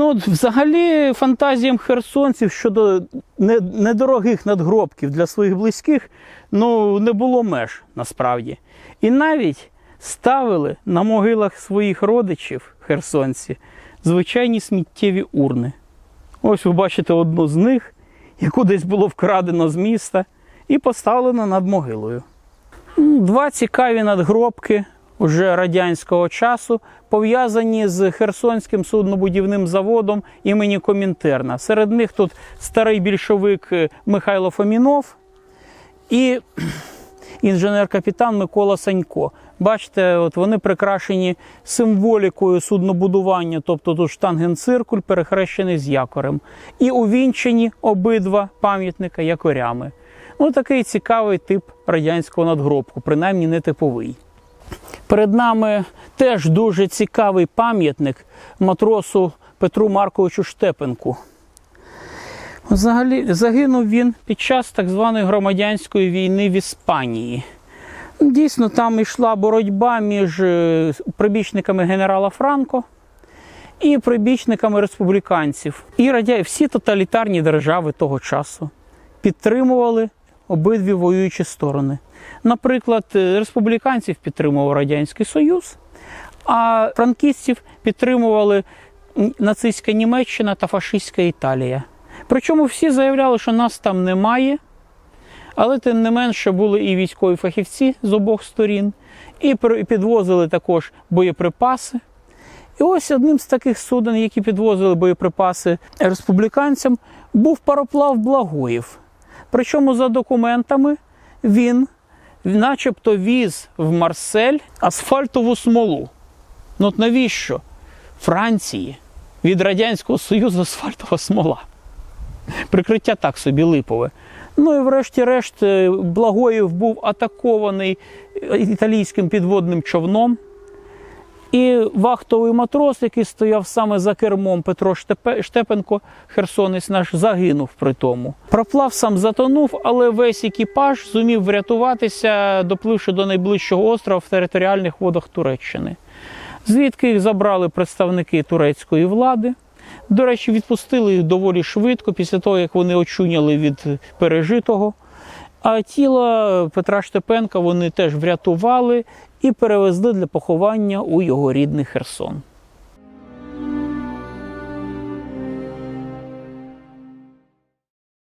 Ну, взагалі, фантазіям херсонців щодо недорогих надгробків для своїх близьких ну, не було меж насправді. І навіть ставили на могилах своїх родичів херсонці звичайні сміттєві урни. Ось ви бачите одну з них, яку десь було вкрадено з міста і поставлено над могилою. Два цікаві надгробки уже радянського часу, пов'язані з Херсонським суднобудівним заводом імені Комінтерна. Серед них тут старий більшовик е, Михайло Фомінов і інженер-капітан Микола Санько. Бачите, от вони прикрашені символікою суднобудування, тобто тут штангенциркуль перехрещений з якорем. І увінчені обидва пам'ятника якорями. Ну, такий цікавий тип радянського надгробку, принаймні не типовий. Перед нами теж дуже цікавий пам'ятник матросу Петру Марковичу Штепенку. Взагалі загинув він під час так званої громадянської війни в Іспанії. Дійсно, там йшла боротьба між е, прибічниками генерала Франко і прибічниками республіканців. І радя... всі тоталітарні держави того часу підтримували обидві воюючі сторони. Наприклад, е, республіканців підтримував Радянський Союз, а франкістів підтримували нацистська Німеччина та фашистська Італія. Причому всі заявляли, що нас там немає, але тим не менше були і військові фахівці з обох сторін, і підвозили також боєприпаси. І ось одним з таких суден, які підвозили боєприпаси республіканцям, був пароплав Благоїв. Причому за документами він начебто віз в Марсель асфальтову смолу. Ну от навіщо Франції від Радянського Союзу асфальтова смола? Прикриття так собі липове. Ну і врешті-решт е, Благоєв був атакований е, італійським підводним човном. І вахтовий матрос, який стояв саме за кермом Петро Штепенко, херсонець наш, загинув при тому. Проплав сам затонув, але весь екіпаж зумів врятуватися, допливши до найближчого острова в територіальних водах Туреччини. Звідки їх забрали представники турецької влади. До речі, відпустили їх доволі швидко, після того, як вони очуняли від пережитого. А тіло Петра Штепенка вони теж врятували і перевезли для поховання у його рідний Херсон.